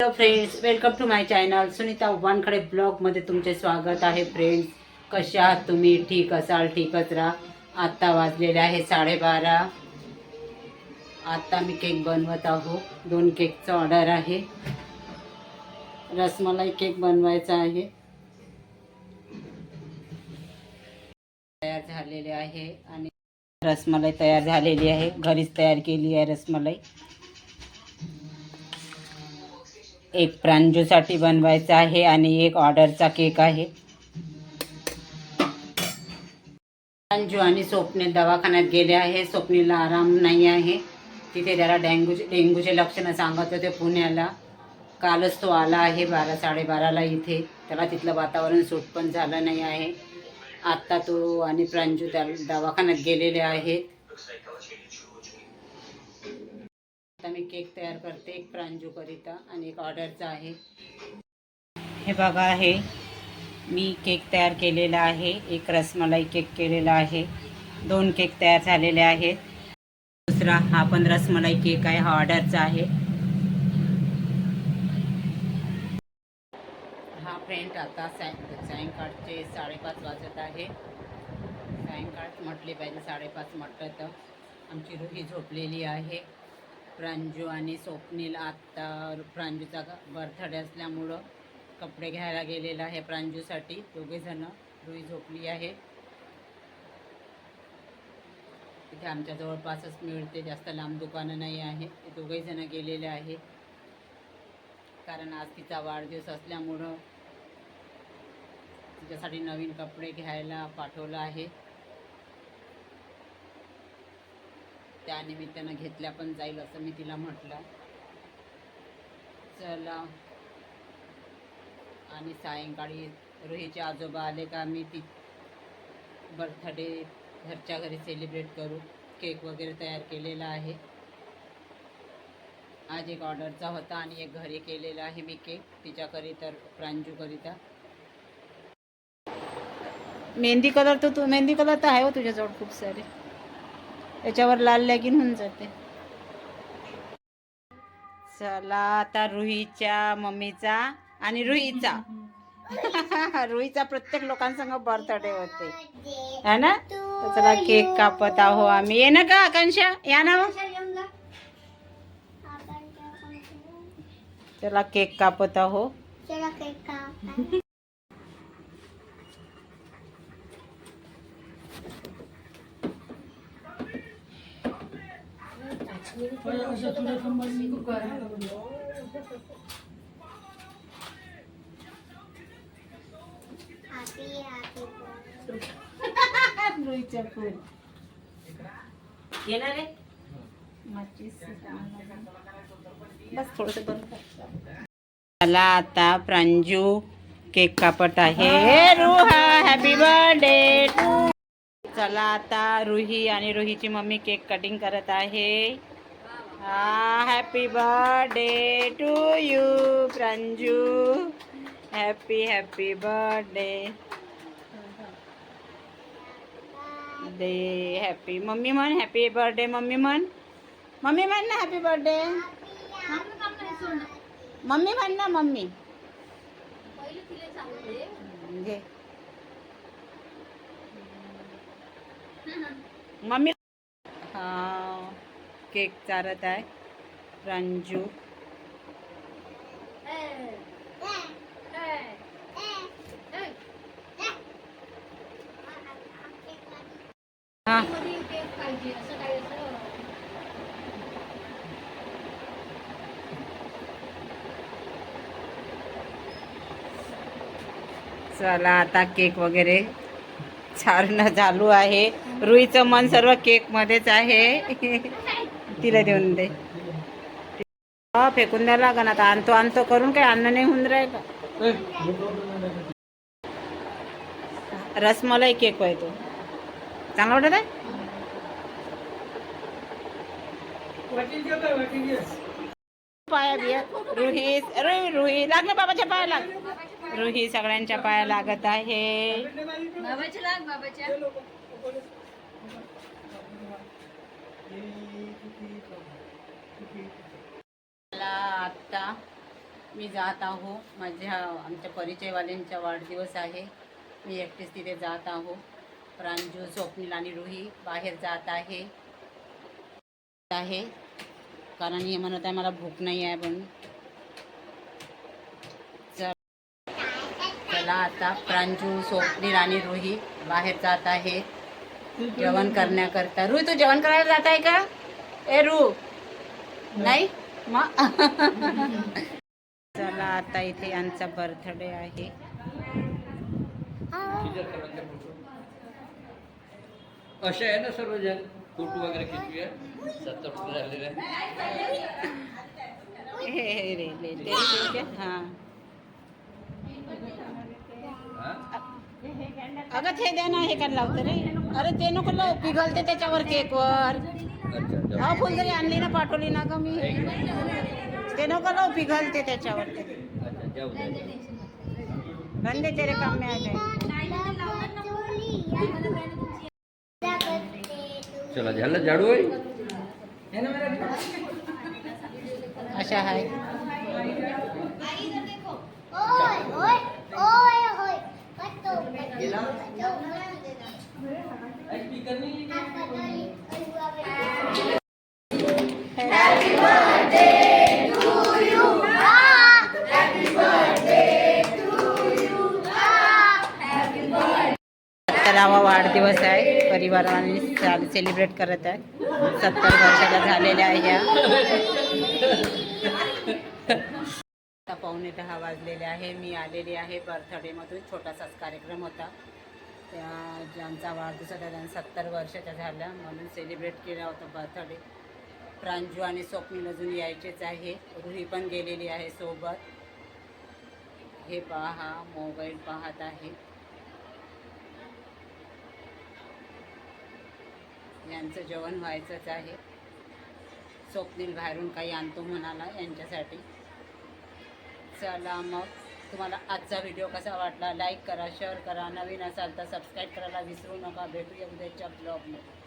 Hello friends welcome to my channel Sunita Wankhede ब्लॉगमध्ये तुमचे स्वागत आहे फ्रेंड्स कशा आहात तुम्ही? ठीक असाल? ठीकच राहा. आत्ता वाजलेले आहे साडेबारा. आत्ता मी केक बनवत आहो दोन केकचं ऑर्डर आहे. रसमलाई केक बनवायचा आहे. तयार झालेले आहे आणि रसमलाई तयार झालेली आहे. घरीच तयार केली आहे रसमलाई. एक प्रांजूसाठी बनवायचा आहे आणि एक ऑर्डरचा केक आहे. प्रांजू आणि स्वप्ने दवाखान्यात गेले आहे. स्वप्नीला आराम नाही आहे. तिथे त्याला डेंगू डेंग्यूचे लक्षणं सांगत होते पुण्याला. कालच तो आला आहे बारा साडेबाराला इथे. त्याला तिथलं वातावरण सूट पण झालं नाही आहे. आत्ता तो आणि प्रांजू त्या दवाखान्यात गेलेले आहेत. आता मी केक तयार करते एक प्रांजूकरिता आणि एक ऑर्डरचा आहे. हे बघा आहे मी केक तयार केलेला आहे. एक रसमलाई केक केलेला आहे. दोन केक तयार झालेले आहेत. दुसरा हा पण रसमलाई केक आहे हा ऑर्डरचा आहे. हा फ्रेंड आता साय सायंकाळचे साडेपाच वाजत आहे. सायंकाळ म्हटली पाहिजे साडेपाच म्हटलं तर आमची रुही झोपलेली आहे. प्रांजू आणि स्वप्नील आत्ता प्रांजूचा बर्थडे असल्यामुळं कपडे घ्यायला गेलेला आहे प्रांजूसाठी. दोघेजणं रुई झोपली आहे. तिथे आमच्या जवळपासच मिळते जास्त लांब दुकानं नाही आहे. ते दोघेजणं गेलेले आहे. कारण आज तिचा वाढदिवस असल्यामुळं तिच्यासाठी नवीन कपडे घ्यायला पाठवलं आहे. त्यानिमित्तानं घेतल्या पण जाईल असं मी तिला म्हटलं. चला. आणि सायंकाळी रोहीचे आजोबा आले का मी ती बर्थडे घरच्या घरी सेलिब्रेट करू. केक वगैरे तयार केलेला आहे. आज एक ऑर्डरचा होता आणि एक घरी केलेला आहे मी केक. तिच्याकरिता प्रांजूकरिता. मेहंदी कलर तर तू मेहंदी कलर तर आहे हो तुझ्याजवळ खूप सारे. त्याच्यावर लाल लॅगिन होऊन जाते. चला आता रुहीच्या मम्मीचा आणि रुहीचा रुईचा प्रत्येक लोकांसंग बर्थडे होते. है ना? चला केक कापत आहो आम्ही. ये ना का आकांक्षा. या ना मग. चला केक कापत आहो येणार बस थोडस चला आता प्रांजू केक कापत आहे. रुहा हॅपी बर्थडे चला आता रुही आणि रुहीची मम्मी केक कटिंग करत आहे. हा happy birthday to you Pranju happy happy birthday day happy mummy म्हण हॅपी बर्थडे मम्मी म्हण मम्मी म्हण ना हॅपी बर्थडे मम्मी म्हण केक चारत आहे. रंजू. चला आता केक वगैरे छान चालू आहे. रुईचं मन सर्व केक मध्येच आहे. तिला देऊन दे. फेकून द्यायला लागन आता. आणतो आणतो करून काय अन्न नाही होऊन राहिलं. रसमलाई केक पाहिजे. तो चांगला वाटत आहे? पाया बिया रुही रुही रुही लागलं बाबाच्या पाया लाग रुही सगळ्यांच्या पाया लागत आहे. बाबाच्या लाग बाबाच्या. मला आत्ता मी जात आहो. माझ्या आमच्या परिचयवाल्यांचा वाढदिवस आहे. मी एकटीच तिथे जात आहो. प्रांजू स्वप्नील आणि रुही बाहेर जात आहे. आहे. कारण हे म्हणत आहे मला भूक नाही आहे पण चल- चला आता प्रांजू स्वप्नील आणि रुही बाहेर जात आहे. जेवण करण्याकरता. रू तू जेवण करायला जात आहे का? ए रू. नाही? मग चला आता इथे यांचा बर्थडे आहे. असे आहे ना सर्वजण? फोटो वगैरे खिचूया सत्तर फोटो झालेले. हे हे हा. हा? अगं ते द्या ना हे काय लावतं रे. अरे ते नको लाव पिघलते त्याच्यावर केकवर. हा फुलझडी आणली ना पाठवली ना ग मी. ते नको लाव पिघलते त्याच्यावर अच्छा जाऊ दे. गंदे तेरे काम में आ जाए चला झालं झाडू आहे अशा आहे सत्तरावा वाढदिवस आहे. परिवाराने सेलिब्रेट करत आहे. सत्तर वर्षाच्या झालेल्या आहे या. आता पावणे दहा वाजलेले आहे. मी आलेली आहे बर्थडेमधून. छोटासाच कार्यक्रम होता. त्या ज्यांचा वाढदिवस होता त्यांना सत्तर वर्षाच्या झाल्या म्हणून सेलिब्रेट केला होता बर्थडे. प्रांजू आणि स्वप्नील अजून यायचेच आहे. रुही पण गेलेली आहे सोबत. हे पहा मोबाईल पाहत आहे. यांचं जेवण व्हायचंच आहे. स्वप्नील बाहेरून काही आणतो म्हणाला यांच्यासाठी. चला मग तुम्हाला आजचा व्हिडिओ कसा वाटला? लाईक करा शेअर करा. नवीन असाल तर सबस्क्राईब करायला विसरू नका. भेटूया उद्याच्या ब्लॉगमध्ये